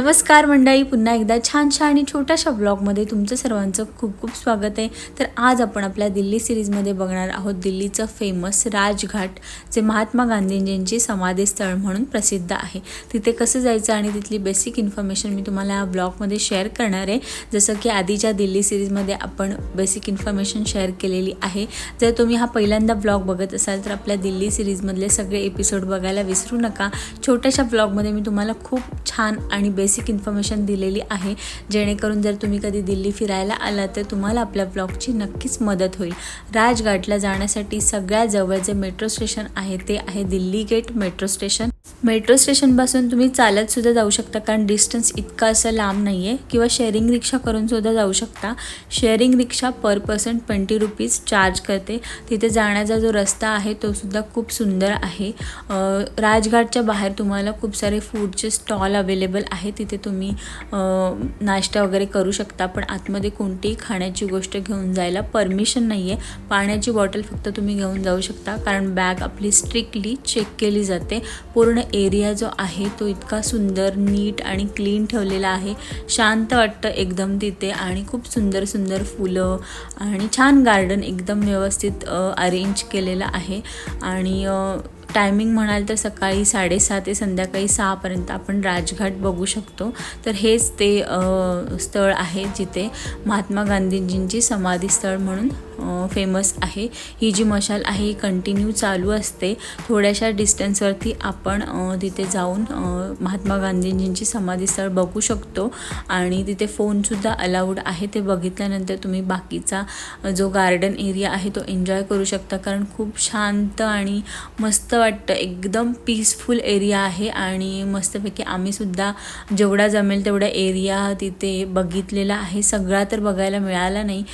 नमस्कार मंडळी पुन्हा एकदा छानशा आणि छोट्याशा ब्लॉगमध्ये तुमचं सर्वांचं खूप खूप स्वागत आहे. तर आज आपण आपल्या दिल्ली सिरीजमध्ये बघणार आहोत दिल्लीचं फेमस राजघाट जे महात्मा गांधीजींची समाधी स्थळ म्हणून प्रसिद्ध आहे. तिथे कसं जायचं आणि तिथली बेसिक इन्फॉर्मेशन मी तुम्हाला या ब्लॉगमध्ये शेअर करणार आहे. जसं की आधीच्या दिल्ली सिरीजमध्ये आपण बेसिक इन्फॉर्मेशन शेअर केलेली आहे. जर तुम्ही हा पहिल्यांदा ब्लॉग बघत असाल तर आपल्या दिल्ली सिरीजमधले सगळे एपिसोड बघायला विसरू नका. छोट्याशा ब्लॉगमध्ये मी तुम्हाला खूप छान आणि बेसिक इन्फॉर्मेशन दिलेली आहे. जेणेकरून जर तुम्ही कधी दिल्ली फिरायला आला तर तुम्हाला आपल्या ब्लॉगची नक्कीच मदत होईल. राजघाटला जाण्यासाठी सगळ्यात जवळ जे मेट्रो स्टेशन आहे ते आहे Delhi gate metro station metro स्टेशनपासून तुम्ही चालतसुद्धा जाऊ शकता कारण डिस्टन्स इतका असं लांब नाही आहे किंवा शेअरिंग रिक्षा करूनसुद्धा जाऊ शकता. Sharing rickshaw per person twenty rupees charge करते. तिथे जाण्याचा जो रस्ता आहे तो सुद्धा खूप सुंदर आहे. राजघाटच्या बाहेर तुम्हाला खूप सारे फूडचे स्टॉल अवेलेबल आहे तिथे तुम्ही नाश्ता वगैरे करू शकता. पण आतमध्ये कोणतीही खाण्याची गोष्ट घेऊन जायला परमिशन नाही आहे पाण्याची बॉटल फक्त तुम्ही घेऊन जाऊ शकता. कारण बॅग आपली स्ट्रिक्टली चेक केली जाते. पूर्ण एरिया जो आहे तो इतका सुंदर नीट आणि क्लीन ठेवलेला आहे. शांत वाटतं एकदम तिथे आणि खूप सुंदर सुंदर फुलं आणि छान गार्डन एकदम व्यवस्थित अरेंज केलेलं आहे. आणि टायमिंग म्हणाल तर सकाळी साडेसहा ते संध्याकाळी सहापर्यंत आपण राजघाट बघू शकतो. तर हेच ते स्थळ आहे जिथे महात्मा गांधीजींची समाधी स्थळ म्हणून फेमस आहे. ही जी मशाल आहे ही कंटिन्यू चालू असते. थोड्याशा डिस्टन्सवरती आपण तिथे जाऊन महात्मा गांधीजींची समाधीस्थळ बघू शकतो. आणि तिथे फोनसुद्धा अलाउड आहे. ते बघितल्यानंतर तुम्ही बाकीचा जो गार्डन एरिया आहे तो एन्जॉय करू शकता. कारण खूप शांत आणि मस्त वाटतं. एकदम पीसफुल एरिया आहे. आणि मस्तपैकी आम्हीसुद्धा जेवढा जमेल तेवढा एरिया तिथे बघितलेला आहे. सगळा तर बघायला मिळाला नाही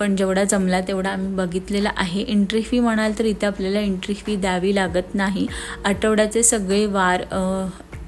पण जेवढा जमला तेवढा आम्ही बघितलेला आहे. एंट्री फी म्हणाल तर इथे आपल्याला एंट्री फी द्यावी लागत नाही. आठवड्याचे सगळे वार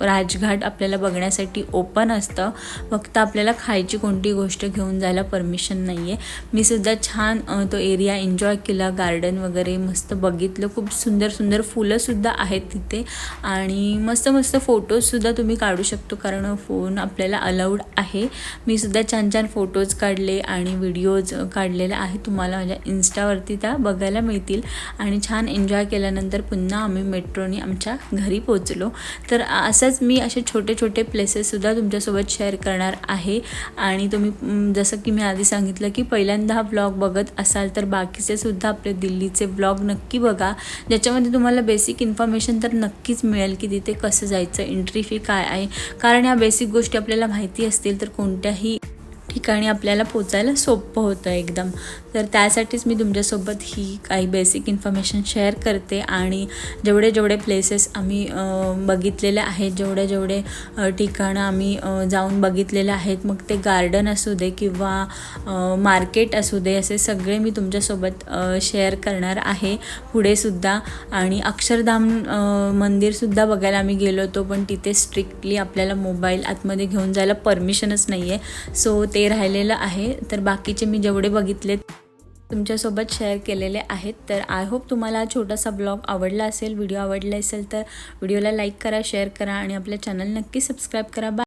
राजघाट आपल्याला बघण्यासाठी ओपन असतं. फक्त आपल्याला खायची कोणती गोष्ट घेऊन जायला परमिशन नाही आहे मी सुद्धा छान तो एरिया एन्जॉय केला. गार्डन वगैरे मस्त बघितलं. खूप सुंदर सुंदर फुलंसुद्धा आहेत तिथे. आणि मस्त मस्त फोटोजसुद्धा तुम्ही काढू शकतो. कारण फोन आपल्याला अलाउड आहे. मी सुद्धा छान छान फोटोज काढले आणि व्हिडिओज काढलेले आहे. तुम्हाला माझ्या इन्स्टावरती त्या बघायला मिळतील. आणि छान एन्जॉय केल्यानंतर पुन्हा आम्ही मेट्रोनी आमच्या घरी पोचलो तर असं असंच मी असे छोटे छोटे प्लेसेससुद्धा तुमच्यासोबत शेअर करणार आहे. आणि तुम्ही जसं की मी आधी सांगितलं की पहिल्यांदा हा ब्लॉग बघत असाल तर बाकीचे सुद्धा आपले दिल्लीचे ब्लॉग नक्की बघा. ज्याच्यामध्ये तुम्हाला बेसिक इन्फॉर्मेशन तर नक्कीच मिळेल की तिथे कसं जायचं एंट्री फी काय आहे. कारण या बेसिक गोष्टी आपल्याला माहिती असतील तर कोणत्याही ठिकाणी आपल्याला पोचायला सोपं होतं एकदम. तर त्यासाठीच मी तुमच्यासोबत ही काही बेसिक इन्फॉर्मेशन शेअर करते आणि जेवढे जेवढे प्लेसेस आम्ही बघितलेले आहेत जेवढे जेवढे ठिकाणं आम्ही जाऊन बघितलेले आहेत मग ते गार्डन असू दे किंवा मार्केट असू दे असे सगळे मी तुमच्यासोबत शेअर करणार आहे. पुढेसुद्धा आणि अक्षरधाम मंदिरसुद्धा बघायला आम्ही गेलो होतो पण तिथे स्ट्रिक्टली आपल्याला मोबाईल आतमध्ये घेऊन जायला परमिशनच नाही आहे सो ते राहिलेलं आहे. तर बाकीचे मी जेवढे बघितले तुमच्यासोबत शेअर केलेले आहेत. तर आय होप तुम्हाला हा छोटासा ब्लॉग आवडला असेल व्हिडिओ आवडला असेल तर व्हिडिओला लाईक करा शेअर करा आणि आपल्या चॅनल नक्की सबस्क्राईब करा. बाय